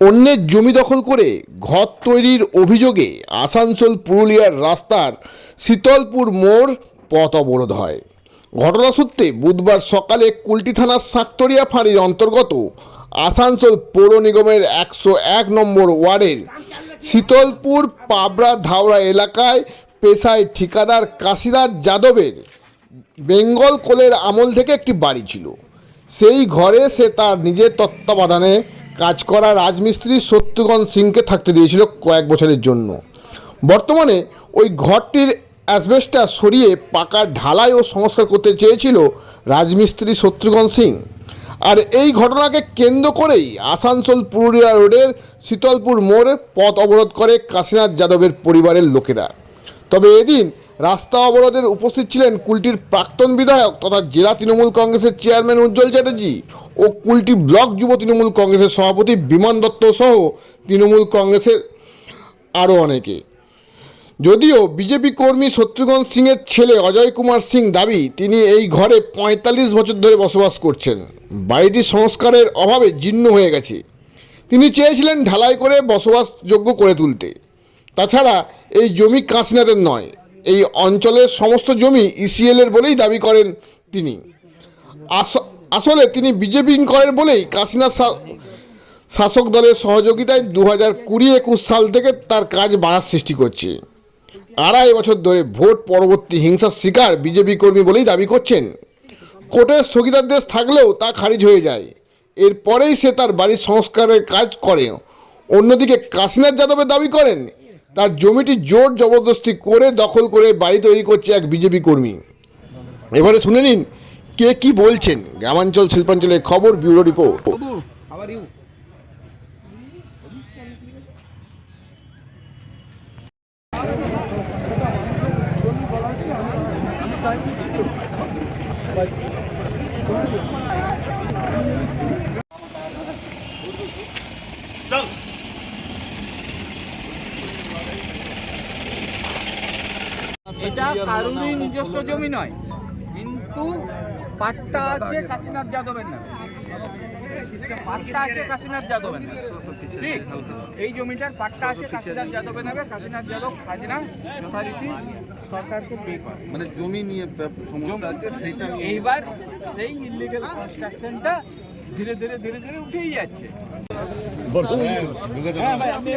অন্যের জমি দখল করে ঘর তৈরির অভিযোগে আসানসোল পুরুলিয়ার রাস্তার শীতলপুর মোড় পথ অবরোধ হয়। ঘটনা সূত্রে বুধবার সকালে কুলটি থানার সাক্তরিয়া ফাঁড়ির অন্তর্গত আসানসোল পৌর নিগমের একশো এক নম্বর ওয়ার্ডের শীতলপুর পাবড়া ধাওড়া এলাকায় পেশায় ঠিকাদার কাশীনাথ যাদবের বেঙ্গল কোলের আমল থেকে একটি বাড়ি ছিল। সেই ঘরে সে তার নিজের তত্ত্বাবধানে কাজ করা রাজমিস্ত্রি শত্রুঘ্ন সিংকে থাকতে দিয়েছিল কয়েক বছরের জন্য। বর্তমানে ওই ঘরটির অ্যাসবেস্টার সরিয়ে পাকা ঢালাই ও সংস্কার করতে চেয়েছিল রাজমিস্ত্রি শত্রুঘ্ন সিং। আর এই ঘটনাকে কেন্দ্র করেই আসানসোল পুরুলিয়া রোডের শীতলপুর মোড়ে পথ অবরোধ করে কাশীনাথ যাদবের পরিবারের লোকেরা। তবে এদিন রাস্তা অবরোধের উপস্থিত ছিলেন কুলটির প্রাক্তন বিধায়ক তথা জেলা তৃণমূল কংগ্রেসের চেয়ারম্যান উজ্জ্বল চ্যাটার্জি ও কুলটি ব্লক যুব তৃণমূল কংগ্রেসের সভাপতি বিমান দত্ত সহ তৃণমূল কংগ্রেসের আরও অনেকে। যদিও বিজেপি কর্মী শত্রুঘ্ন সিংয়ের ছেলে অজয় কুমার সিং দাবি, তিনি এই ঘরে পঁয়তাল্লিশ বছর ধরে বসবাস করছেন। বাড়িটি সংস্কারের অভাবে জীর্ণ হয়ে গেছে। তিনি চেয়েছিলেন ঢালাই করে বসবাসযোগ্য করে তুলতে। তাছাড়া এই জমি কাশীনাথের নয়, এই অঞ্চলের সমস্ত জমি ইসিএলের বলেই দাবি করেন তিনি। আসলে তিনি বিজেপি করেন বলেই কাশীনাথ শাসক দলের সহযোগিতায় দু হাজার কুড়ি একুশ সাল থেকে তার কাজ বাধার সৃষ্টি করছে। আড়াই বছর ধরে ভোট পরবর্তী হিংসার শিকার বিজেপি কর্মী বলেই দাবি করছেন। কোর্টের স্থগিতাদেশ থাকলেও তা খারিজ হয়ে যায়। এরপরেই সে তার বাড়ির সংস্কারের কাজ করে। অন্যদিকে কাশীনাথ যাদবের দাবি করেন, তার জমিটি জোর জবরদস্তি করে দখল করে বাড়ি তৈরি করছে এক বিজেপি কর্মী। এবারে শুনে নিন কে কি বলছেন? গ্রামাঞ্চল শিল্পাঞ্চলের খবর ব্যুরো রিপোর্ট? এটা কারুরই নিজস্ব জমি নয় কিন্তু পাট্টা আছে কাশীনাথ যাদবের নামে। পাট্টা আছে কাশীনাথ যাদবের নামে। ঠিক? এই জমিটার পাট্টা আছে কাশীনাথ যাদবের নামে। কাশীনাথ যাদব খাজনা যথারীতি সরকারকে পে করে মানে জমি নিয়ে সমস্যা আছে সেইটা নিয়ে এইবার সেই ইলিগেল কনস্ট্রাকশনটা ধীরে ধীরে ধীরে ধীরে উঠেই যাচ্ছে। হ্যাঁ, যাবে। হ্যাঁ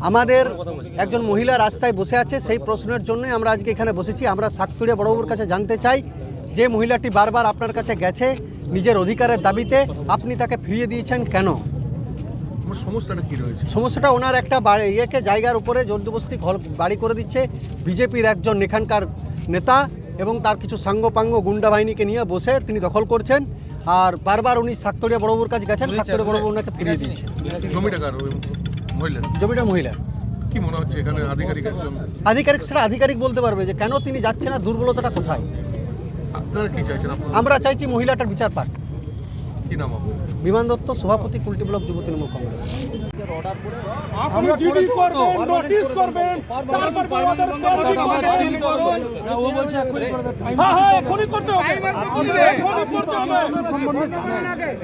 আমাদের একজন মহিলা রাস্তায় বসে আছে সেই প্রশ্নের জন্যই আমরা আজকে এখানে বসেছি। আমরা সাততুড়িয়া বড়বাবুর কাছে জানতে চাই যে মহিলাটি বারবার আপনার কাছে গেছে নিজের অধিকারের দাবিতে আপনি তাকে ফিরিয়ে দিয়েছেন কেন? সমস্যাটা কি রয়েছে? সমস্যাটা ওনার একটা বাড়ি ইয়েকে জায়গার উপরে জোরদবস্তি ঘর বাড়ি করে দিচ্ছে বিজেপির একজন এখানকার নেতা এবং তার কিছু সাঙ্গপাঙ্গ গুন্ডা বাহিনীকে নিয়ে বসে তিনি দখল করছেন আর বারবার উনি সাক্তরিয়া বড়বুর কাছে গেছেন সাক্তরিয়া বড়বু ওনাকে ফিরিয়ে দিচ্ছে জমিটা জমিটা মহিলা। কি মনে হচ্ছে এখানে আধিকারিক একজন? আধিকারিক সেটা আধিকারিক বলতে পারবে যে কেন তিনি যাচ্ছে না দুর্বলতাটা কোথায়? আপনারা কি চাইছেন? আমরা চাইছি মহিলাটার বিচার পাক। কি নাম বিমান দত্ত সভাপতি কুলটি ব্লক যুব তৃণমূল কংগ্রেস আপনি জিডি করবেন নোটিশ করবেন তারপর আমাদের ও বলছে এখনই করে হ্যাঁ হ্যাঁ এখনই করতে হবে এখনই করতে হবে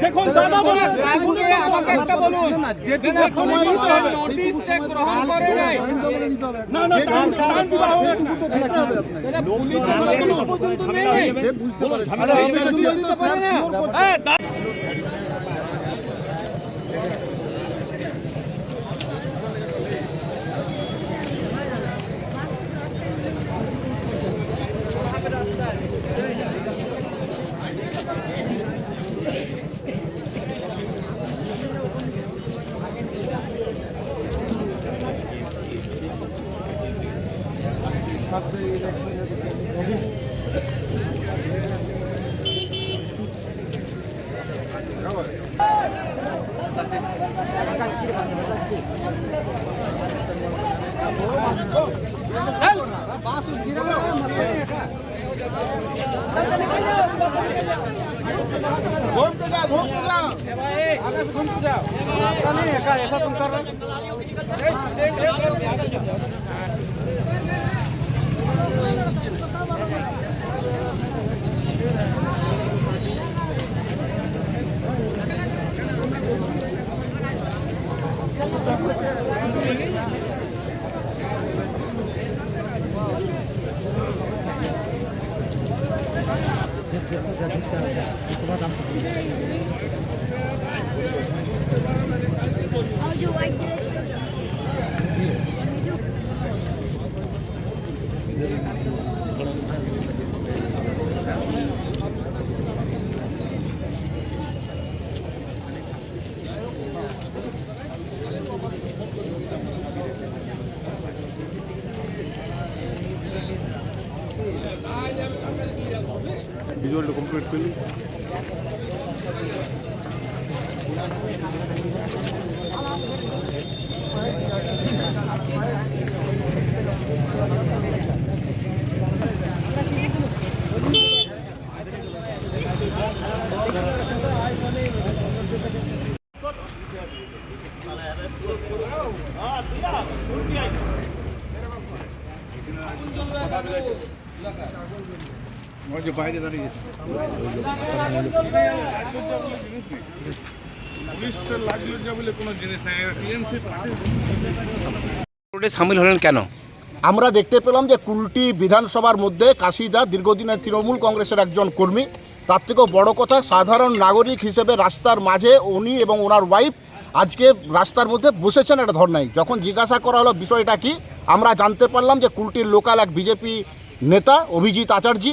দেখুন দাদা বলে আমাকে একটা বলুন এখনই করতে হবে নোটিশ সে গ্রহণ করে নাই না না টাইম টাইম দিবা হবে না পুলিশের নোটিশ পর্যন্ত নেই আরে আমি তো পারে না घूमते जाओ घूमते जाओ आगे से घूमते जाओ रास्ता नहीं है क्या ऐसा तुम कर रहे हो Terima kasih. ভিজুয়ালটা কমপ্লিট করলি Ah, dia, dia. সামিল হলেন কেন? আমরা দেখতে পেলাম যে কুলটি বিধানসভার মধ্যে কাশিদা দীর্ঘদিনের তৃণমূল কংগ্রেসের একজন কর্মী। তার থেকেও বড় কথা সাধারণ নাগরিক হিসেবে রাস্তার মাঝে উনি এবং ওনার ওয়াইফ আজকে রাস্তার মধ্যে বসেছেন একটা ধর্নায়। যখন জিজ্ঞাসা করা হলো বিষয়টা কি? আমরা জানতে পারলাম যে কুলটির লোকাল এক বিজেপি নেতা অভিজিৎ আচার্যি,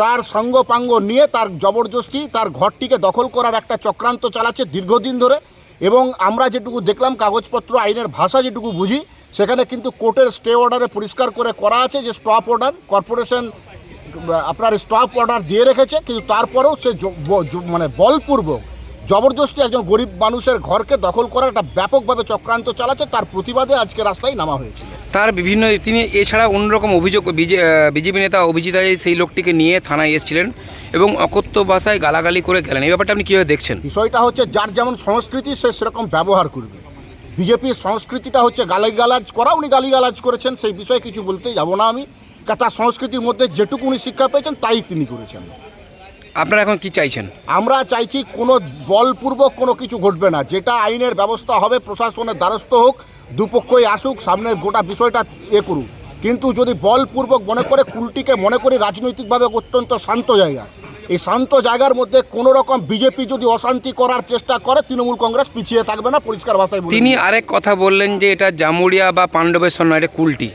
তার সঙ্গপাঙ্গ নিয়ে তার জবরদস্তি, তার ঘরটিকে দখল করার একটা চক্রান্ত চালাচ্ছে দীর্ঘদিন ধরে এবং আমরা যেটুকু দেখলাম, কাগজপত্র, আইনের ভাষা যেটুকু বুঝি, সেখানে কিন্তু কোর্টের স্টে অর্ডারে পরিষ্কার করে করা আছে যে স্টপ অর্ডার, কর্পোরেশন, আপনার স্টপ অর্ডার দিয়ে রেখেছে, কিন্তু তারপরেও সে মানে বলপূর্বক জবরদস্তি একজন গরিব মানুষের ঘরকে দখল করার একটা ব্যাপকভাবে চক্রান্ত চালাচ্ছে তার প্রতিবাদে আজকে রাস্তায় নামা হয়েছিল। তার বিভিন্ন তিনি এছাড়া অন্যরকম অভিযোগ বিজেপি নেতা অভিজিৎ রায় সেই লোকটিকে নিয়ে থানায় এসেছিলেন এবং অকথ্য ভাষায় গালাগালি করে গেলেন। এই ব্যাপারটা আপনি কীভাবে দেখছেন? বিষয়টা হচ্ছে যার যেমন সংস্কৃতি সে সেরকম ব্যবহার করবে। বিজেপির সংস্কৃতিটা হচ্ছে গালিগালাজ করা উনি গালিগালাজ করেছেন সেই বিষয়ে কিছু বলতে যাব না আমি। তার সংস্কৃতির মধ্যে যেটুকু উনি শিক্ষা পেয়েছেন তাই তিনি করেছেন। আপনারা এখন কি চাইছেন? আমরা চাইছি কোনো বলপূর্বক কোনো কিছু ঘটবে না। যেটা আইনের ব্যবস্থা হবে প্রশাসনের দ্বারস্থ হোক দুপক্ষই আসুক সামনে গোটা বিষয়টা এ করুক। কিন্তু যদি বলপূর্বক মনে করে কুলটিকে মনে করি রাজনৈতিকভাবে অত্যন্ত শান্ত জায়গা এই শান্ত জায়গার মধ্যে কোনো রকম বিজেপি যদি অশান্তি করার চেষ্টা করে তৃণমূল কংগ্রেস পিছিয়ে থাকবে না পরিষ্কার ভাষায় তিনি আরেক কথা বললেন যে এটা জামুরিয়া বা পাণ্ডবেশ্বর নয় এটা কুলটি।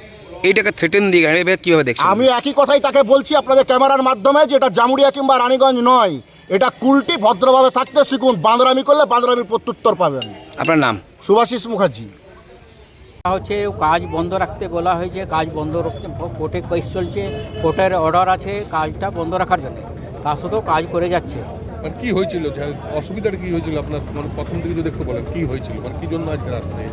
এইটাকে থ্রেটেন দিয়ে গেলেন এবার কীভাবে দেখছেন? আমি একই কথাই তাকে বলছি আপনাদের ক্যামেরার মাধ্যমে যে এটা জামুড়িয়া কিংবা রানীগঞ্জ নয়। এটা কুলটি ভদ্রভাবে থাকতে শিখুন বাঁদরামি করলে বাঁদরামির প্রত্যুত্তর পাবেন। আপনার নাম? সুভাষিস মুখার্জি। হচ্ছে কাজ বন্ধ রাখতে বলা হয়েছে কাজ বন্ধ রাখছে কোর্টে কেস চলছে কোর্টের অর্ডার আছে কাজটা বন্ধ রাখার জন্য। তা সত্ত্বেও কাজ করে যাচ্ছে। আর কি হয়েছিল? অসুবিধাটা কি হয়েছিল আপনার? মানে প্রথম থেকে যদি একটু বলেন কি হয়েছিল? মানে কি জন্য আজকে রাস্তায়?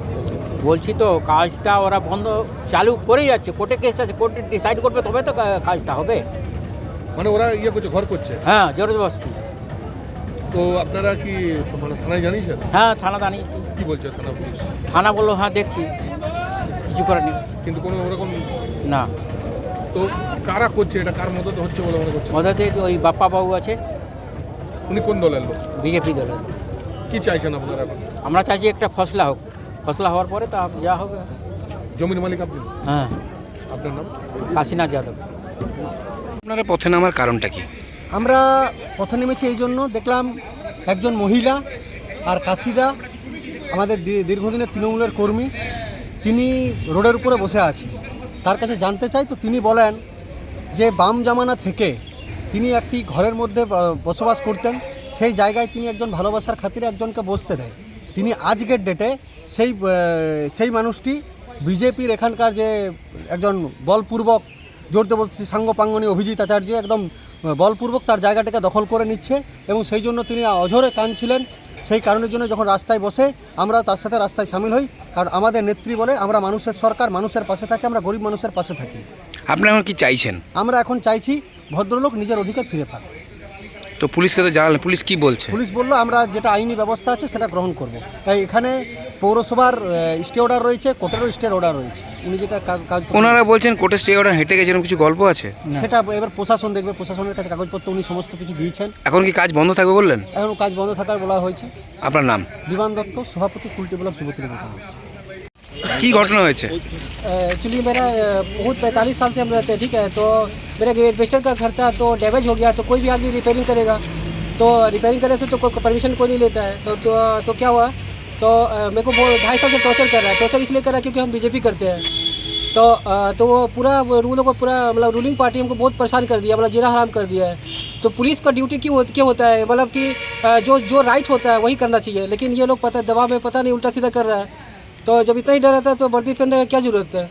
বলছি তো কাজটা ওরা বন্ধ চালু করেই যাচ্ছে। কোর্টে কেস আছে কোর্টে ডিসাইড করবে তবে তো কাজটা হবে। মানে ওরা ইয়ে করছে ঘর করছে? হ্যাঁ জোরজবস্তি তো আপনারা কি মানে থানায় জানিয়েছেন? হ্যাঁ থানা জানিয়েছি। কি বলছে থানা পুলিশ? থানা বলল হ্যাঁ দেখছি। কিছু করেনি। কিন্তু কোনো ওরকম না। তো কারা করছে? এটা কার মদত হচ্ছে বলে মনে করছে মধ্যে ওই বাপ্পা বাবু আছে। উনি কোন দলের লোক? বিজেপি দলের কি চাইছেন আপনারা এখন? আমরা চাইছি একটা ফসলা হোক। ফসলা হওয়ার পরে তা যা হবে। জমির মালিক আপনি? হ্যাঁ। আপনার নাম? কাশীনাথ যাদব। আপনারা পথে নামার কারণটা কি? আমরা পথে নেমেছি এই জন্য। দেখলাম একজন মহিলা আর কাশিদা আমাদের দী- দীর্ঘদিনের তৃণমূলের কর্মী। তিনি রোডের উপরে বসে আছে। তার কাছে জানতে চাই তো তিনি বলেন যে বাম জামানা থেকে তিনি একটি ঘরের মধ্যে বসবাস করতেন। সেই জায়গায় তিনি একজন ভালোবাসার খাতিরে একজনকে বসতে দেয়। তিনি আজকের ডেটে সেই সেই মানুষটি বিজেপির এখানকার যে একজন বলপূর্বক জোর দেবতী সাঙ্গপাঙ্গনী অভিজিৎ আচার্য একদম বলপূর্বক তার জায়গাটাকে দখল করে নিচ্ছে এবং সেই জন্য তিনি অঝরে কাঁদছিলেন। সেই কারণের জন্য যখন রাস্তায় বসে আমরা তার সাথে রাস্তায় সামিল হই কারণ আমাদের নেত্রী বলে আমরা মানুষের সরকার মানুষের পাশে থাকি আমরা গরিব মানুষের পাশে থাকি। আপনারা এখন কি চাইছেন? আমরা এখন চাইছি ভদ্রলোক নিজের অধিকার ফিরে পাক। তো পুলিশকে তো জানালেন পুলিশ কি বলছে? পুলিশ বলল আমরা যেটা আইনি ব্যবস্থা আছে সেটা গ্রহণ করব। তাই এখানে পৌরসভার স্টে অর্ডার রয়েছে কোর্টেরও স্টে অর্ডার রয়েছে। উনি যেটা কাজ ওনারা বলছেন কোর্টে স্টে অর্ডার হেঁটে গেছে এরকম কিছু গল্প আছে? সেটা এবার প্রশাসন দেখবে প্রশাসনের কাছে কাগজপত্র উনি সমস্ত কিছু দিয়েছেন। এখন কি কাজ বন্ধ থাকবে বললেন? এখন কাজ বন্ধ থাকার বলা হয়েছে। আপনার নাম? বিমান দত্ত সভাপতি কুলটি ব্লক যুবতী की तो घटना हुई एक्चुअली मेरा बहुत पैंतालीस साल से हम रहते हैं ठीक है? तो मेरा एडवेस्टर का घर था तो डैमेज हो गया तो कोई भी आदमी रिपेयरिंग करेगा। तो रिपेयरिंग करने से तो कोई परमिशन कोई नहीं लेता है। तो तो, तो क्या हुआ? तो मेरे को ढाई साल से टॉर्चर कर रहा है। टॉर्चर इसलिए कर रहा है क्योंकि हम बीजेपी करते हैं। तो तो वो पूरा रूलों को पूरा मतलब रूलिंग पार्टी हमको बहुत परेशान कर दिया मतलब जीरा हराम कर दिया है। तो पुलिस का ड्यूटी क्यों क्या होता है? मतलब कि जो जो राइट होता है वही करना चाहिए। लेकिन ये लोग पता दबाव में पता नहीं उल्टा सीधा कर रहा है। तो जब इतना ही डर रहता है तो वर्दी पहनने का क्या ज़रूरत है?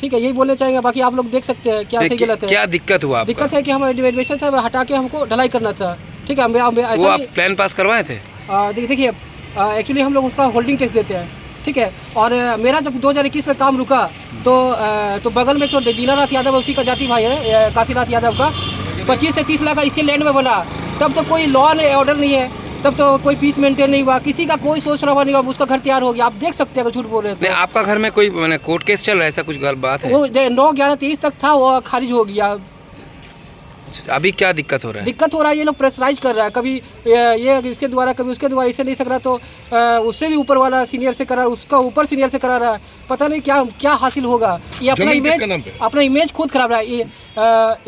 ठीक है यही बोलना चाहेंगे बाकी आप लोग देख सकते हैं क्या सही गलत है। क्या दिक्कत हुआ दिक्कत है कि हम एडमिशन था हटा के हमको ढलाई करना था। ठीक है हम प्लान पास करवाए थे? देखिए देखिए एक्चुअली हम लोग उसका होल्डिंग टैक्स देते हैं। ठीक है और मेरा जब 2021 में काम रुका तो तो बगल में तो दीनानाथ यादव उसी का जाति भाई है काशीनाथ यादव का पच्चीस से तीस लाख का इसी लैंड में बना। तब तो कोई लॉ ऑर्डर नहीं है। तब तो कोई पीस मेंटेन नहीं हुआ किसी का कोई सोच रहा नहीं हुआ उसका घर तैयार हो गया। आप देख सकते हैं अगर झूठ बोल रहे हैं तो। आपका घर में कोई मैंने कोर्ट केस चल रहा है ऐसा कुछ गलत बात है? वो नौ ग्यारह तेईस तक था वो खारिज हो गया। अभी क्या दिक्कत हो रहा है? दिक्कत हो रहा है ये लोग प्रेशराइज कर रहा है। कभी ये इसके द्वारा कभी उसके द्वारा इसे नहीं सक रहा तो उससे भी ऊपर वाला सीनियर से करा उसका ऊपर सीनियर से करा रहा है। पता नहीं क्या क्या हासिल होगा। ये अपना इमेज? अपना इमेज खुद खराब रहा है। ये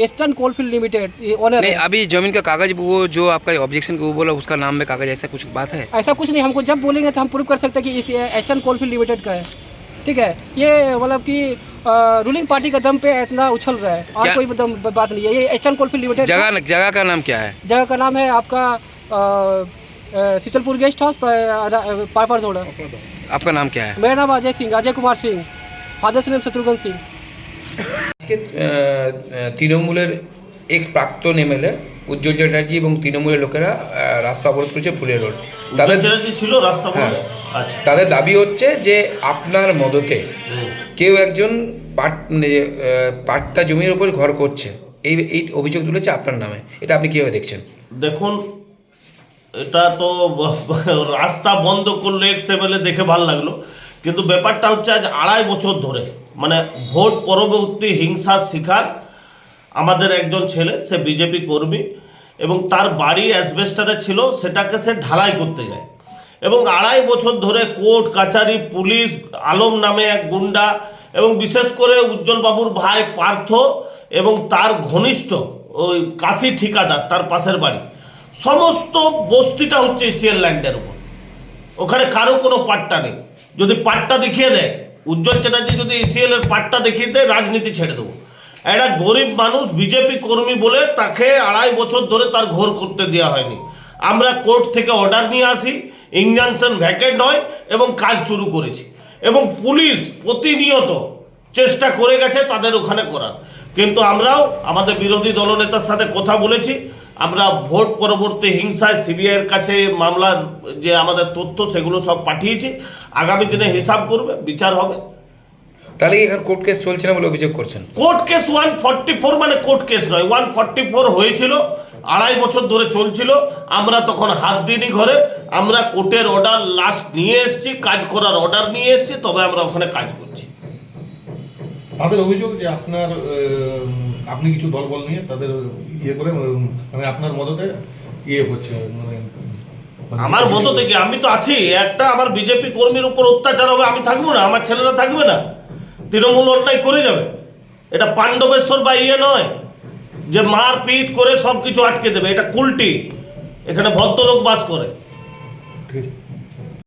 ईस्टर्न कोलफील्ड लिमिटेड ये ओनर नहीं अभी ज़मीन का कागज़ वो जो आपका ऑब्जेक्शन वो बोला उसका नाम में कागज़ ऐसा कुछ बात है? ऐसा कुछ नहीं हमको जब बोलेंगे तो हम प्रूव कर सकते हैं कि इस ईस्टर्न कोलफील्ड लिमिटेड का है। ठीक है? ये मतलब कि रूलिंग पार्टी का दम पे इतना उछल रहा है और क्या- कोई दम बात नहीं है ये ईस्टर्न कोलफील्ड लिमिटेड का- जगह जगह का नाम क्या है जगह का नाम है आपका अ, अ, शीतलपुर गेस्ट हाउस पापर जोड़ा आपका नाम क्या है मेरा नाम अजय सिंह अजय कुमार सिंह फादर्स नेम शत्रुघ्न सिंह আজকে তৃণমূলের এক্স প্রাক্তন এমএলএ উজ্জ্বল চ্যাটার্জি এবং তৃণমূলের লোকেরা আহ, রাস্তা অবরোধ করেছে ফুলের রোড তাদের চ্যাটার্জি ছিল রাস্তা হ্যাঁ। বন্ধ আচ্ছা তাদের দাবি হচ্ছে যে আপনার মদতে কেউ একজন পাট মানে, পাট্টা জমির উপর ঘর করছে। এই এই অভিযোগ তুলেছে আপনার নামে। এটা আপনি কীভাবে দেখছেন? দেখুন এটা তো রাস্তা বন্ধ করল এক্স এমএলএ দেখে ভালো লাগল। কিন্তু ব্যাপারটা হচ্ছে আজ আড়াই বছর ধরে মানে ভোট পরবর্তী হিংসার শিকার আমাদের একজন ছেলে সে বিজেপি কর্মী এবং তার বাড়ি অ্যাসবেস্টারে ছিল সেটাকে সে ঢালাই করতে যায়। এবং আড়াই বছর ধরে কোর্ট কাচারি পুলিশ, আলম নামে এক গুন্ডা এবং বিশেষ করে উজ্জ্বল বাবুর ভাই পার্থ এবং তার ঘনিষ্ঠ ওই কাশি ঠিকাদার, তার পাশের বাড়ি। সমস্ত বস্তিটা হচ্ছে এশিয়ান ল্যান্ডের উপর। ওখানে কারও কোনো পাট্টা নেই। যদি পাট্টা দেখিয়ে দেয়, উজ্জ্বল চ্যাটার্জি যদি এসিএল এর পাট্টা দেখিয়ে দেয়, রাজনীতি ছেড়ে দেবো। একটা গরিব মানুষ, বিজেপি কর্মী বলে তাকে আড়াই বছর ধরে তার ঘোর করতে দেওয়া হয়নি। আমরা কোর্ট থেকে অর্ডার নিয়ে আসি, ইনজাংশন ভ্যাকেট হয় এবং কাজ শুরু করেছি। এবং পুলিশ প্রতিনিয়ত চেষ্টা করে গেছে তাদের ওখানে করার। কিন্তু আমরাও আমাদের বিরোধী দলনেতার সাথে কথা বলেছি, আমরা ভোট পরবর্তী হিংসায় সিবিআইয়ের কাছে মামলার যে আমাদের তথ্য সেগুলো সব পাঠিয়েছি, আগামী দিনে হিসাব করবে, বিচার হবে। তাহলে এখানে কোর্ট কেস চলছে না বলে অভিযোগ করছেন? Court case one forty four মানে কোর্ট কেস নয়। ওয়ান ফর্টি ফোর হয়েছিল আড়াই বছর ধরে চলছিল। আমরা তখন হাত দিইনি ঘরে। আমরা কোর্টের অর্ডার লাস্ট নিয়ে এসেছি কাজ করার অর্ডার নিয়ে এসেছি তবে আমরা ওখানে কাজ করছি। তাদের অভিযোগ যে আপনার আপনি কিছু দলবল নিয়ে তাদের ইয়ে করে মানে আপনার মদতে ইয়ে হচ্ছে মানে আমার মতো থেকে আমি তো আছি। একটা আমার বিজেপি কর্মীর উপর অত্যাচার হবে আমি থাকব না? আমার ছেলেরা থাকবে না? তৃণমূল অন্যায় করে যাবে। এটা পাণ্ডবেশ্বর বা ইয়ে নয় যে মার পিট করে সব কিছু আটকে দেবে। এটা কুলটি। এখানে ভদ্রলোক বাস করে। ঠিক।